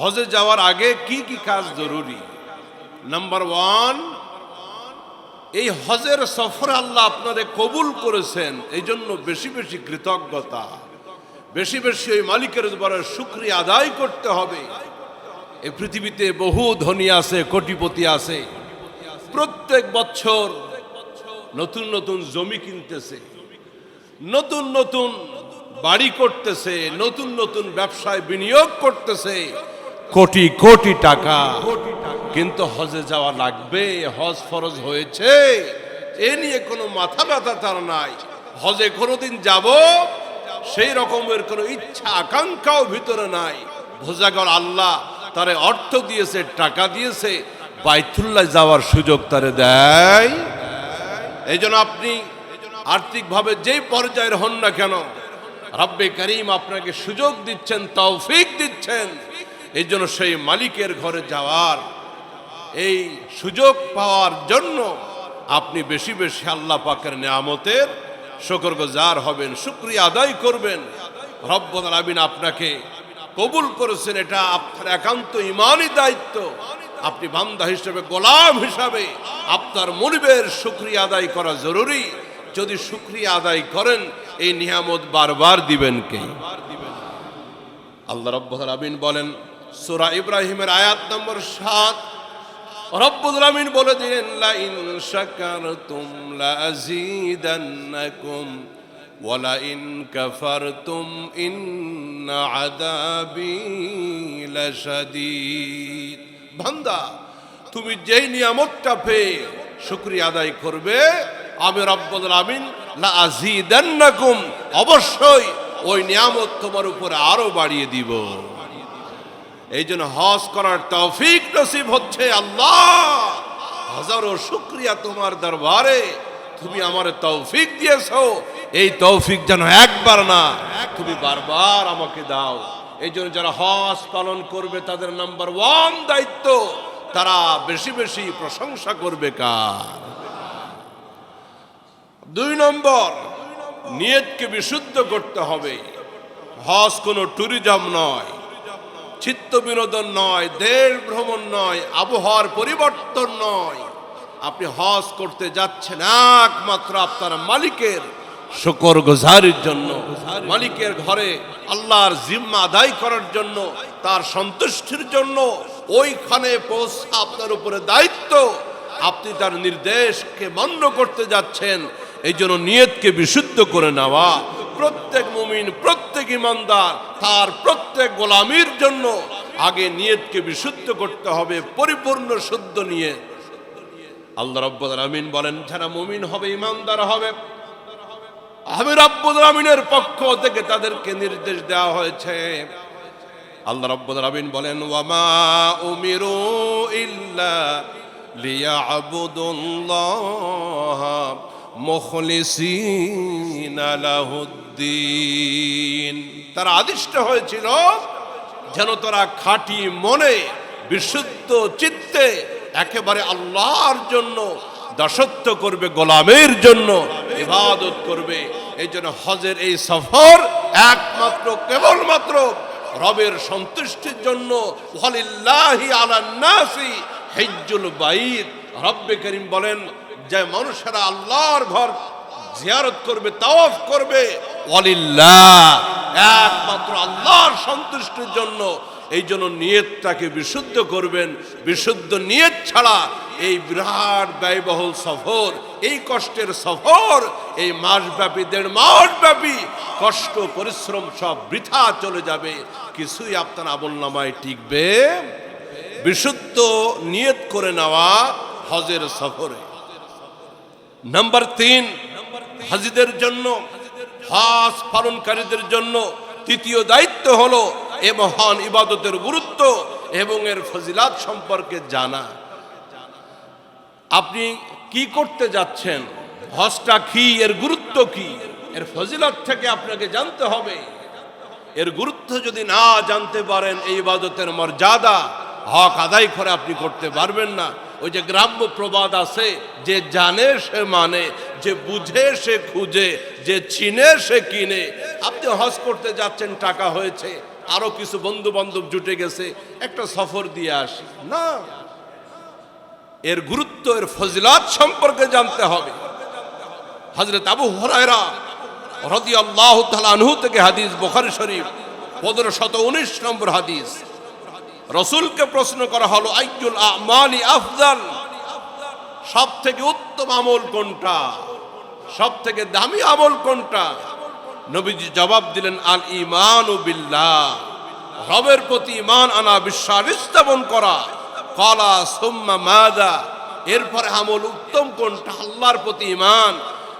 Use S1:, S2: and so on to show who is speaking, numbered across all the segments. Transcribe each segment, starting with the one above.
S1: হজে যাওয়ার আগে কি কি কাজ জরুরি? নাম্বার ওয়ান এই হজের সফর আল্লাহ আপনারে কবুল করেছেন এই জন্য বেশি বেশি কৃতজ্ঞতা। বেশি বেশি ওই মালিকের উপরে শুক্রিয়া আদায় করতে হবে। এই পৃথিবীতে বহু ধনী আছে, কোটিপতি আছে। প্রত্যেক বছর নতুন নতুন জমি কিনতেছে, নতুন নতুন বাড়ি করতেছে, নতুন নতুন ব্যবসায় বিনিয়োগ করতেছে। কোটি কোটি টাকা। কিন্তু হজে যাওয়া লাগবে হজ ফরজ হয়েছে। এ নিয়ে কোনো মাথা ব্যথা তার নাই। হজে কোনোদিন যাব সেই রকমের কোনো ইচ্ছা আকাঙ্ক্ষাও ভিতরে নাই। ভোজাগর আল্লাহ তারে অর্থ দিয়েছে টাকা দিয়েছে বাইতুল্লাহ যাওয়ার সুযোগ তারে দেয়। এই জন্য আপনি আর্থিকভাবে যেই পর্যায়ের হন না কেন রব্বে করিম আপনাকে সুযোগ দিচ্ছেন তৌফিক দিচ্ছেন। এই জন্য সেই মালিকের ঘরে যাওয়ার এই সুযোগ পাওয়ার জন্য আপনি বেশি বেশি আল্লাহ পাকের নিয়ামতের শকর গুজার হবেন, শুক্রিয়া আদায় করবেন। রব্বুল আলামিন আপনাকে কবুল করেছেন, এটা আপনার একান্ত ইমানই দায়িত্ব। আপনি বান্দা হিসেবে, গোলাম হিসাবে আপনার মনিবের শুক্রিয়া আদায় করা জরুরি। যদি শুক্রিয়া আদায় করেন, এই নিয়ামত বারবার দিবেন কে? আল্লাহ রব্বুল আলামিন বলেন সূরা ইব্রাহিমের আয়াত নম্বর সাত। রব্বুল আলামিন বলে দিলেন লা ইন শাকারতুম লা আযীদান্নাকুম ওয়ালা ইন কাফারতুম ইন্না আযাবি লাশাদীদ। বান্দা, তুমি যেই নিয়ামতটা পেয়ে শুকরিয়া আদায় করবে, আমি রব্বুল আলামিন লা আযীদান্নাকুম অবশ্যই ওই নিয়ামত তোমার উপরে আরও বাড়িয়ে দিব। এই জন্য হজ করার তৌফিক নসিব হচ্ছে আল্লাহ। হাজারো শুক্রিয়া তোমার দরবারে। তুমি আমার তৌফিক দিয়েছ। এই তৌফিক যেন একবার না, তুমি বারবার আমাকে দাও। এই জন্য যারা হজ পালন করবে, তাদের নাম্বার ওয়ান দায়িত্ব, তারা বেশি বেশি প্রশংসা করবে কার? দুই নম্বর, নিয়তকে বিশুদ্ধ করতে হবে। হজ কোনো ট্যুরিজম নয়। চিত্ত বিনোদন নয়, দেশ ভ্রমণ নয়, আবহাওয়ার পরিবর্তন নয়। আপনি হজ করতে যাচ্ছেন একমাত্র আপনার মালিকের শুকর গুজারির জন্য, মালিকের ঘরে আল্লাহর জিম্মা আদায় করার জন্য, তার সন্তুষ্টির জন্য, ওইখানে পৌঁছা আপনার উপরে দায়িত্ব। আপনি তার নির্দেশকে মান্য করতে যাচ্ছেন এই জন্য নিয়তকে বিশুদ্ধ করে নেওয়া। প্রত্যেক মুমিন, প্রত্যেক ইমানদার, তার প্রত্যেক গোলামির জন্য আগে নিয়তকে বিশুদ্ধ করতে হবে, পরিপূর্ণ, শুদ্ধ নিয়ে। আল্লাহ রব্বুল আমিন বলেন, যারা মুমিন হবে, ইমানদার হবে, আমি রব্বুল আমিনের পক্ষ থেকে তাদেরকে নির্দেশ দেওয়া হয়েছে। আল্লাহ রব্বুল আমিন বলেন, ওয়ামা উমিরু ইল্লা লিয়াবুদুল্লাহ মুখলিসিনা লাহুদ্দিন তারা আদিষ্ট হয়েছিল যেন তারা খাঁটি মনে, বিশুদ্ধ চিত্তে একেবারে আল্লাহর জন্য দাসত্ব করবে, গোলামের জন্য ইবাদত করবে। এই জন্য হজের এই সফর একমাত্র, কেবলমাত্র রবের সন্তুষ্টির জন্য। ওয়ালিল্লাহি আলান নাসি হিজ্জুল বাইত। রব্বে করিম বলেন যে মানুষেরা আল্লাহর ঘর জিয়ারত করবে, তাওয়াফ করবে। ওয়ালিল্লাহ। একমাত্র আল্লাহর সন্তুষ্টির জন্য এই জন্য নিয়তটাকে বিশুদ্ধ করবেন। বিশুদ্ধ নিয়ত ছাড়া এই বিরাট ব্যয়বহুল সফর, এই কষ্টের সফর, এই মাসব্যাপী, দেড় মাস ব্যাপী কষ্ট, পরিশ্রম সব বৃথা চলে যাবে। কিছুই আপনার আমল নামায় টিকবে। বিশুদ্ধ নিয়ত করে নেওয়া হজের সফরে। নাম্বার তিন হাজিদের জন্য, হজ পালনকারীদের জন্য তৃতীয় দায়িত্ব হলো এ মহান ইবাদতের গুরুত্ব এবং এর ফজিলাত সম্পর্কে জানা। আপনি কি করতে যাচ্ছেন? হজটা কি? এর গুরুত্ব কি? এর ফজিলত থেকে আপনাকে জানতে হবে। এর গুরুত্ব যদি না জানতে পারেন, এই ইবাদতের মর্যাদা হক আদায় করে আপনি করতে পারবেন না। ওই যে গ্রাম্য প্রবাদ আছে, যে জানে সে মানে যে বুঝে সে খুঁজে, যে চিনে সে কিনে। আপনি হজ করতে যাচ্ছেন, টাকা হয়েছে, আরও কিছু বন্ধু বান্ধব জুটে গেছে, একটা সফর দিয়ে আসি। না, এর গুরুত্ব, এর ফজিলাত সম্পর্কে জানতে হবে। হজরত আবু হরায়রা রদি আল্লাহ থেকে হাদিস বোখারি শরীফ, পনেরো শত উনিশ নম্বর হাদিস। রসুলকে প্রশ্ন করা হলো আইজুল আমালি আফজাল সব থেকে উত্তম আমল কোনটা? সব থেকে দামি আমল কোনটা? নবীজি জবাব দিলেন, আল ইমান ও বিল্লাহ। রবের প্রতি ইমান আনা বিশ্বাস স্থাপন করা। কলা সুম্মা মাদা। এরপরে আমল উত্তম কোনটা? আল্লাহর প্রতি ইমান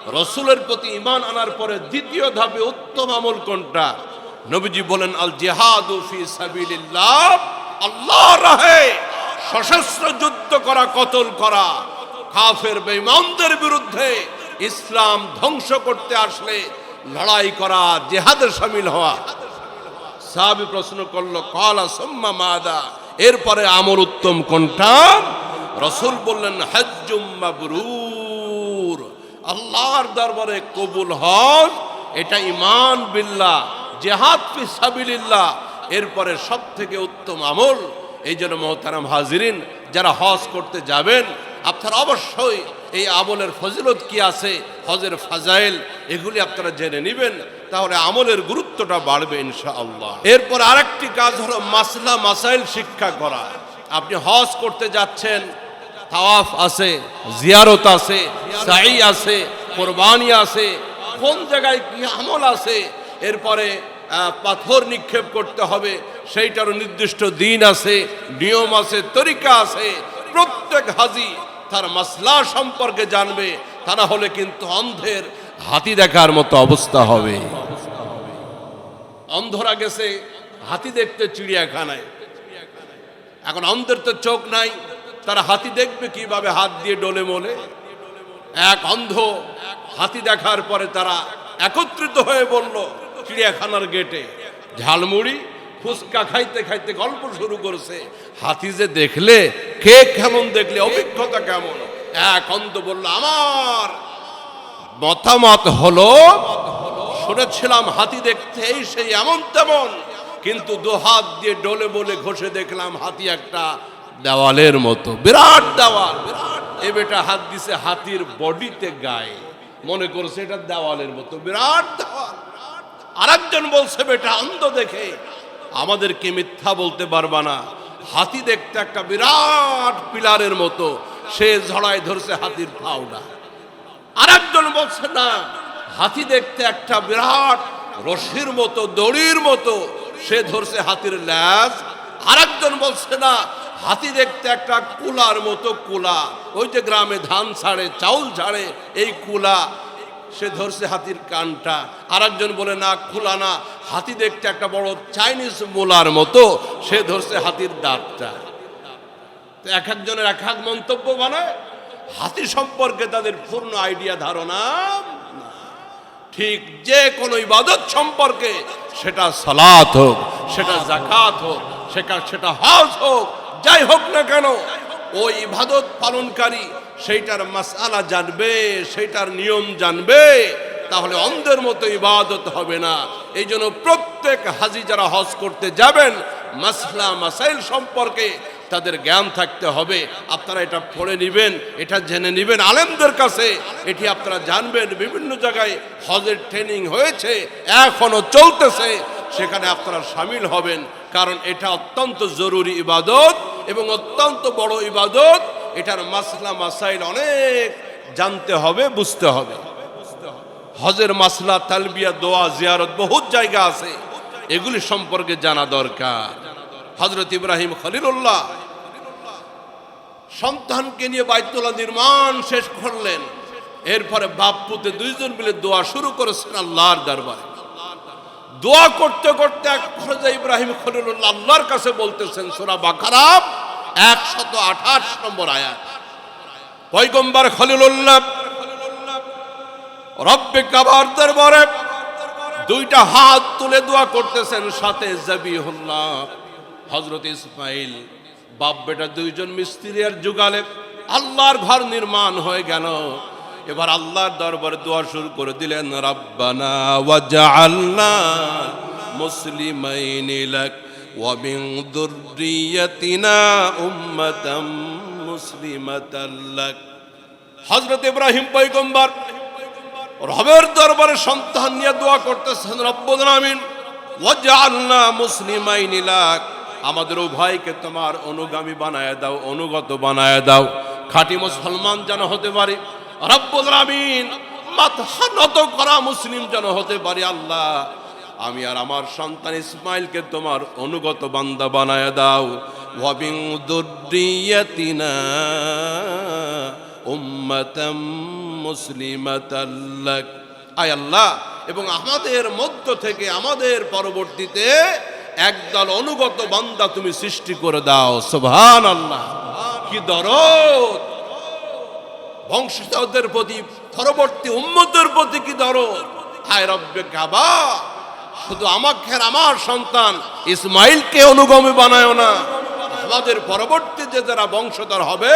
S1: রসুলের প্রতি ইমান আনার পরে দ্বিতীয় ধাপে উত্তম আমল কোনটা? নবীজি বলেন, আল জিহাদু ফি সাবিলিল্লাহ। আল্লাহর রাহে সশস্ত্র যুদ্ধ করা, কতল করা, কাফের বেঈমানদের বিরুদ্ধে ইসলাম ধ্বংস করতে আসলে লড়াই করা, জেহাদে সামিল হওয়া। সাহাবি প্রশ্ন করল, কলা সম্মা মাদা? এরপরে আমল উত্তম কোনটা? রসুল বললেন, হজ্জুম মাবরুর। আল্লাহর দরবারে কবুল হজ এটা ইমান বিল্লাহ, জেহাদ ফি সাবিলিল্লাহ। এরপরে সব থেকে উত্তম আমল এই জন্য মোহতারাম হাজিরিন, যারা হজ করতে যাবেন, আপনারা অবশ্যই এই আমলের ফজিলত কি আছে, হজের ফাজাইল, এগুলি আপনারা জেনে নেবেন, তাহলে আমলের গুরুত্বটা বাড়বে ইনশাআল্লাহ। এরপর আরেকটি কাজ হলো মাসলা মাসাইল শিক্ষা করা। আপনি হজ করতে যাচ্ছেন, তাওয়াফ আছে, জিয়ারত আছে সাই আছে, কোরবানি আছে, কোন জায়গায় কি আমল আছে, এরপরে পাথর নিক্ষেপ করতে হবে, সেইটারও নির্দিষ্ট দিন আছে, নিয়ম আছে, তরিকা আছে। প্রত্যেক হাজি তার মাসলা সম্পর্কে জানবে, তা না হলে কিন্তু অন্ধের হাতি দেখার মতো অবস্থা হবে। অন্ধরা গেছে, হাতি দেখতে চিড়িয়াখানায়। এখন অন্ধের তো চোখ নাই, তারা হাতি দেখবে কীভাবে হাত দিয়ে ডোলে মোলে? এক অন্ধ হাতি দেখার পরে তারা একত্রিত হয়ে বলল চিড়িয়াখানার গেটে। ঝালমুড়ি ফুচকা খাইতে খাইতে গল্প শুরু করেছে। হাতি যে দেখলে কে কেমন দেখলে, অভিজ্ঞতা কেমন? এক অন্ধ বলল, আমার মতামত হলো, শুনেছিলাম হাতি দেখতে এই সেই এমন তেমন, কিন্তু দু হাত দিয়ে ডলে বলে ঘষে দেখলাম হাতি একটা দেওয়ালের মতো, বিরাট দেওয়াল। এ বেটা হাত দিছে হাতির বডিতে গায়ে। মনে করছে এটা দেওয়ালের মতো, বিরাট আরেকজন বলছে, বেটা, অন্ধ দেখে আমাদেরকে মিথ্যা বলতে পারবা না। হাতি দেখতে একটা বিরাট পিলারের মতো। সে ঝড়ায় ধরছে হাতির ফাউডা আরেকজন বলছে, না, হাতি দেখতে একটা বিরাট রশির মতো, দড়ির মতো। সে ধরছে হাতির ল্যাজ। আরেকজন বলছে, না, হাতি দেখতে একটা কুলার মতো কুলা। ওই যে গ্রামে ধান ছাড়ে, চাউল ছাড়ে, এই কুলা সে ধরছে হাতির কানটা। আরেকজন বলে, না, খোলা না। হাতি দেখতে একটা বড় চাইনিজ মোলার মতো। সে ধরছে হাতির দাঁতটা। এক একজনের এক এক মন্তব্য বানায় হাতি সম্পর্কে তাদের পূর্ণ আইডিয়া, ধারণা ঠিক যে কোনো ইবাদত সম্পর্কে সেটা সালাত হোক, সেটা জাকাত হোক, সেটা সেটা হজ হোক, যাই হোক না কেন ওই ইবাদত পালনকারী, সেইটার মাসালা জানবে, সেইটার নিয়ম জানবে, তাহলে অন্ধের মতো ইবাদত হবে না। এই জন্য প্রত্যেক হাজি যারা হজ করতে যাবেন, মাসলা, মাসাইল সম্পর্কে তাদের জ্ঞান থাকতে হবে। আপনারা এটা পড়ে নেবেন, এটা জেনে নেবেন আলেমদের কাছে। এটি আপনারা জানবেন, বিভিন্ন জায়গায় হজের ট্রেনিং হয়েছে এখনও চলতেছে, সেখানে আপনারা সামিল হবেন, কারণ এটা অত্যন্ত জরুরি ইবাদত। এবং অত্যন্ত বড় ইবাদত, এটার মাসলা মাসাইল অনেক জানতে হবে, বুঝতে হবে। হজের মাসলা, তালবিয়া, দোয়া, জিয়ারত, বহুত জায়গা আছে। এগুলি সম্পর্কে জানা দরকার। হজরত ইব্রাহিম খলিলুল্লাহ সন্তানকে নিয়ে বাইতুল্লাহ নির্মাণ শেষ করলেন। এরপরে বাপ পুতে দুইজন মিলে দোয়া শুরু করেছেন আল্লাহর দরবারে। দোয়া করতে করতে এক পর্যায়ে ইব্রাহিম খলিলুল্লাহ আল্লাহর কাছে বলতেছেন, সোরা বাকারাব একশত আঠাশ নম্বর আয়াত। পয়গম্বর খলিলুল্লাহ রব্বে কাবার দরবারে দুইটা হাত তুলে দোয়া করতেছেন, সাথে জাবিহুল্লাহ হজরত ইসমাইল বাপ বেটা দুইজন মিস্ত্রি আর যুগালে আল্লাহর ঘর নির্মাণ হয়ে গেল। এবার আল্লাহর দরবারে দোয়া শুরু করে দিলেন, রাব্বানা ওয়াজআলনা মুসলিমাইন লাক ওয়া মিন যুররিয়াতিনা উম্মাতাম মুসলিমাতাল লাক। হযরত ইব্রাহিম পয়গম্বর রবের দরবারে সন্তান নিয়ে দোয়া করতেছেন, রব্বুল আমিন ওয়াজআলনা মুসলিমাইন লাক। আমাদের উভয়কে তোমার অনুগামী বানায় দাও, অনুগত বানায় দাও। খাঁটি মুসলমান যেন হতে পারে রব্বুল আমিন মাথা নত করা মুসলিম যেন হতে পারে আল্লাহ। আমি আর আমার সন্তান ইসমাইলকে তোমার অনুগত বান্দা বানায় দাও। ওয়াবিং দুর্দিয়াতিনা উম্মাতাম মুসলিমাতাল্লাক আয় আল্লাহ, এবং আমাদের মধ্য থেকে আমাদের পরবর্তীতে একদল অনুগত বান্দা তুমি সৃষ্টি করে দাও। সুবহান আল্লাহ কি দরদ! বংশধরদের প্রতি, পরবর্তী উম্মতের প্রতি কি দরদ? হায় রব্বে কাবা! শুধু আমাকে আমার সন্তান ইসমাইলকে অনুগমী বানায় না। আমাদের পরবর্তী যে যারা বংশধর হবে,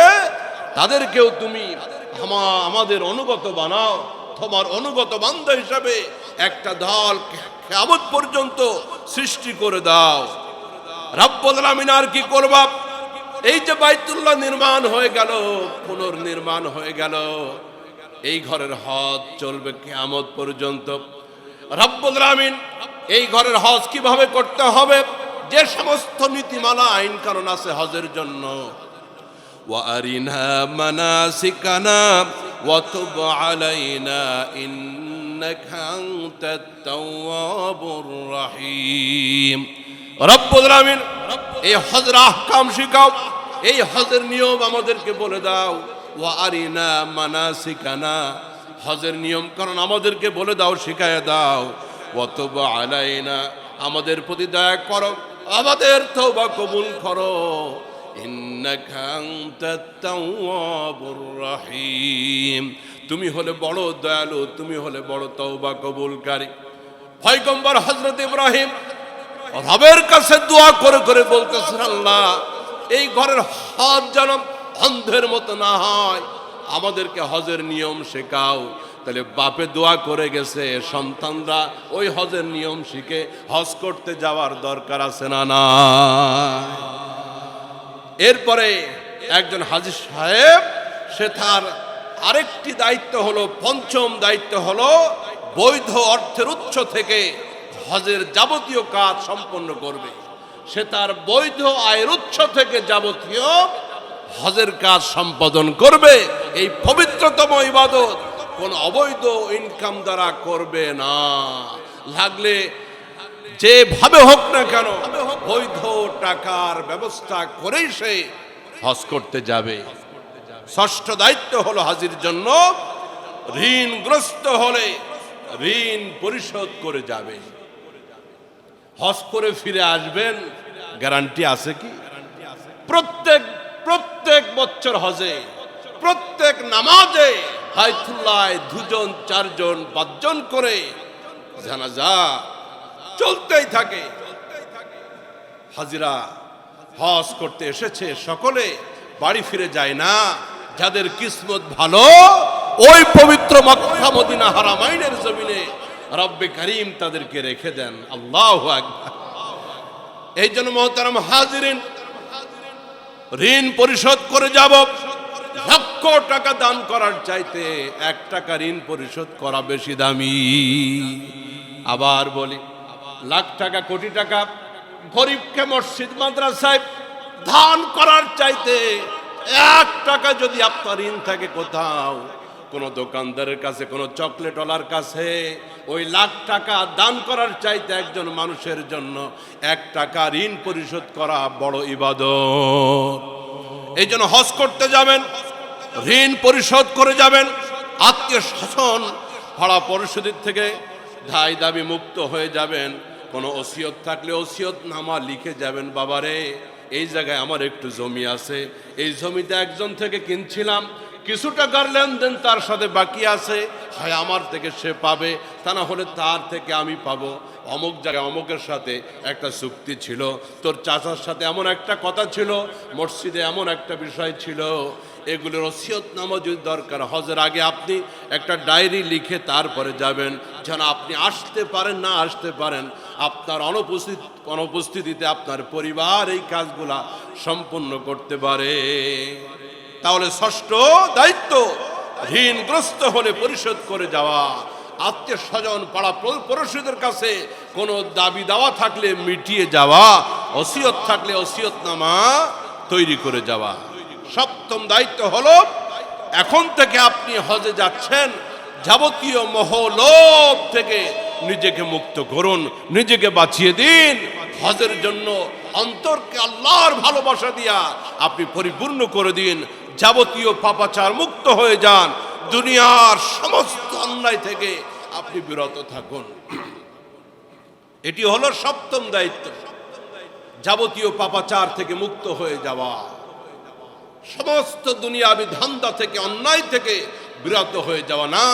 S1: তাদেরকেও তুমি আমাদের অনুগত বানাও। তোমার অনুগত বান্ধব হিসাবে একটা দল কেমন পর্যন্ত সৃষ্টি করে দাও। রাব্বুল আলামিন আর কি করবা? এই যে বাইতুল্লাহ নির্মাণ হয়ে গেল পুনর্নির্মাণ হয়ে গেল। এই ঘরের হজ চলবে কেমত পর্যন্ত। রব্বুল আমিন এই ঘরের হজ কীভাবে করতে হবে? যে সমস্ত নীতিমালা আইন কারণ আছে হজের জন্য। ওয়ারিনা মানাসিকানা ওয়াতুব আলাইনা ইন্নাকা আনতাত রাহিম। রব্বুল আমিন। এই হজর আহকাম শিখাও। এই হজের নিয়ম আমাদেরকে বলে দাও। ও আরিনা মানা শিখানা হজের নিয়ম কারণ আমাদেরকে বলে দাও শিখায় দাও। অতব আলাইনা। আমাদের প্রতি দয়া করো। আমাদের তওবা কবুল করো। রাহিম। তুমি হলে বড় দয়ালু, তুমি হলে বড় তওবা কবুলকারী। পয়গম্বর হজরত ইব্রাহিম রবের কাছে দোয়া করে করে বলতেছেন, আল্লাহ, এই ঘরের হজ যেন অন্ধের মতো না হয়। আমাদেরকে হজের নিয়ম শেখাও। তাহলে বাপে দোয়া করে গেছে, সন্তানরা ওই হজের নিয়ম শিখে হজ করতে যাওয়ার দরকার আছে না না এরপরে একজন হাজি সাহেব, সে তার আরেকটি দায়িত্ব হলো, পঞ্চম দায়িত্ব হলো বৈধ অর্থের উৎস থেকে হজের যাবতীয় কাজ সম্পন্ন করবে। সে তার বৈধ আয়ের উৎস থেকে যাবতীয় হজের কাজ সম্পাদন করবে। এই পবিত্রতম ইবাদত কোন অবৈধ ইনকাম দ্বারা করবে না। লাগলে যেভাবে হোক না কেন বৈধ টাকার ব্যবস্থা করেই সে হজ করতে যাবে। ষষ্ঠ দায়িত্ব হলো হাজির জন্য ঋণগ্রস্ত হলে ঋণ পরিশোধ করে যাবে। হজ করে ফিরে আসবেন, গ্যারান্টি আছে কি? প্রত্যেক প্রত্যেক বছর হজে, প্রত্যেক নামাজে হাইতুল্লায় দুজন, চারজন, পাঁচজন করে জানাজা চলতেই থাকে। হাজিরা হজ করতে এসেছে, সকলে বাড়ি ফিরে যায় না। যাদের কিসমত ভালো, ওই পবিত্র মক্কা মদিনা হারামাইনের জমিনে রব্বে করিম তাদেরকে রেখে দেন। আল্লাহ এই জন্য মহতারাম হাজিরিন, ঋণ পরিশোধ করে যাব। লক্ষ টাকা দান করার চাইতে এক টাকা ঋণ পরিশোধ করা বেশি দামি। আবার বলি, লাখ টাকা, কোটি টাকা গরিবকে মসজিদ, মাদ্রাসায় দান করার চাইতে এক টাকা যদি আপনার ঋণ থাকে কোথাও, কোনো দোকানদারের কাছে, কোনো চকলেটওয়ালার কাছে ওই লাখ টাকা দান করার চাইতে একজন মানুষের জন্য এক টাকা ঋণ পরিশোধ করা বড় ইবাদত। এই জন্য হজ করতে যাবেন, ঋণ পরিশোধ করে যাবেন, আত্মীয় শাসন ভাড়া পরিশোধের থেকে ধাই দাবি মুক্ত হয়ে যাবেন। কোনো ওসিয়ত থাকলে ওসিয়ত নামা লিখে যাবেন, বাবারে, এই জায়গায় আমার একটু জমি আছে। এই জমিতে একজন থেকে কিনছিলাম কিছু টাকার লেনদেন তার সাথে বাকি আছে। হয় আমার থেকে সে পাবে, তা না হলে তার থেকে আমি পাবো। অমুক জায়গায় অমুকের সাথে একটা চুক্তি ছিল। তোর চাচার সাথে এমন একটা কথা ছিল, মসজিদে এমন একটা বিষয় ছিল। এগুলোর ওসিয়ত নামা যদি দরকার, হজের আগে আপনি একটা ডায়েরি লিখে তারপরে যাবেন। যেন আপনি আসতে পারেন, না আসতে পারেন, আপনার অনুপস্থিত, অনুপস্থিতিতে আপনার পরিবার এই কাজগুলা সম্পূর্ণ করতে পারে। তাহলে ষষ্ঠ দায়িত্ব, ঋণগ্রস্ত হলে পরিশোধ করে যাওয়া আত্মীয় স্বজন, পাড়া পড়োশীদের কাছে কোনো দাবি দাওয়া থাকলে মিটিয়ে যাওয়া অসিয়ত থাকলে ওসিয়ত নামা তৈরি করে যাওয়া। সপ্তম দায়িত্ব হলো, এখন থেকে আপনি হজে যাচ্ছেন, যাবতীয় মহলোভ থেকে নিজেকে মুক্ত করুন, নিজেকে বাঁচিয়ে দিন। হজের জন্য অন্তরকে আল্লাহর ভালোবাসা দিয়া আপনি পরিপূর্ণ করে দিন, যাবতীয় পাপাচার মুক্ত হয়ে যান, দুনিয়ার সমস্ত অন্যায় থেকে আপনি বিরত থাকুন। এটি হলো সপ্তম দায়িত্ব, যাবতীয় পাপাচার থেকে মুক্ত হয়ে যাওয়া। সমস্ত দুনিয়াবি ধান্দা থেকে, অন্যায় থেকে বিরত হয়ে যাওয়া না।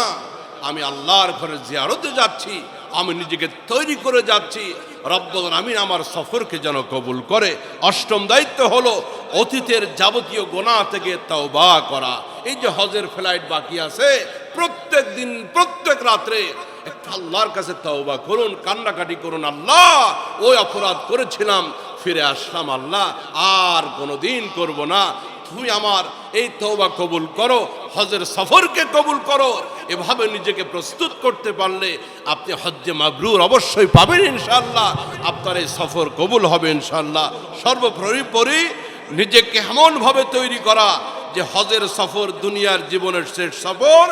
S1: আমি আল্লাহর ঘরে জিয়ারতে যাচ্ছি, আমি নিজেকে তৈরি করে যাচ্ছি রব্বুল আমিন আমার সফরকে যেন কবুল করে। অষ্টম দায়িত্ব হলো অতীতের যাবতীয় গোনা থেকে তওবা করা। এই যে হজের ফ্লাইট বাকি আছে, প্রত্যেক দিন, প্রত্যেক রাত্রে একটু আল্লাহর কাছে তওবা করুন, কান্নাকাটি করুন, আল্লাহ, ওই অপরাধ করেছিলাম, ফিরে আসলাম, আল্লাহ, আর কোনোদিন করব না। তুমি আমার এই তওবা কবুল করো, হজের সফরকে কবুল করো। এভাবে নিজেকে প্রস্তুত করতে পারলে আপনি হজ্জে মাবরুর অবশ্যই পাবেন ইনশাল্লাহ আপনার এই সফর কবুল হবে ইনশাল্লাহ সর্বোপরি নিজেকে এমনভাবে তৈরি করা যে হজের সফর দুনিয়ার জীবনের শেষ সফর,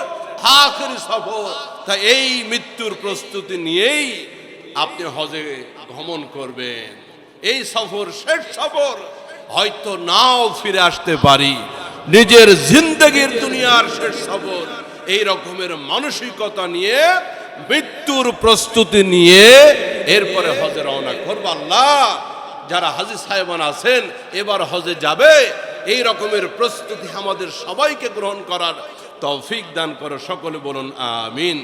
S1: আখেরি সফর। তা এই মৃত্যুর প্রস্তুতি নিয়েই আপনি হজে ভ্রমণ করবেন। এই সফর শেষ সফর। হয়তো নাও ফিরে আসতে পারি। নিজের জিন্দগির দুনিয়ার শেষ সফর এই রকমের মানসিকতা নিয়ে, মৃত্যুর প্রস্তুতি নিয়ে এরপরে হজে রওনা করব আল্লাহ। যারা হাজি সাহেবান আছেন, এবার হজে যাবে। এই রকমের প্রস্তুতি আমাদের সবাইকে গ্রহণ করার তৌফিক দান করো, সকলে বলুন, আমিন।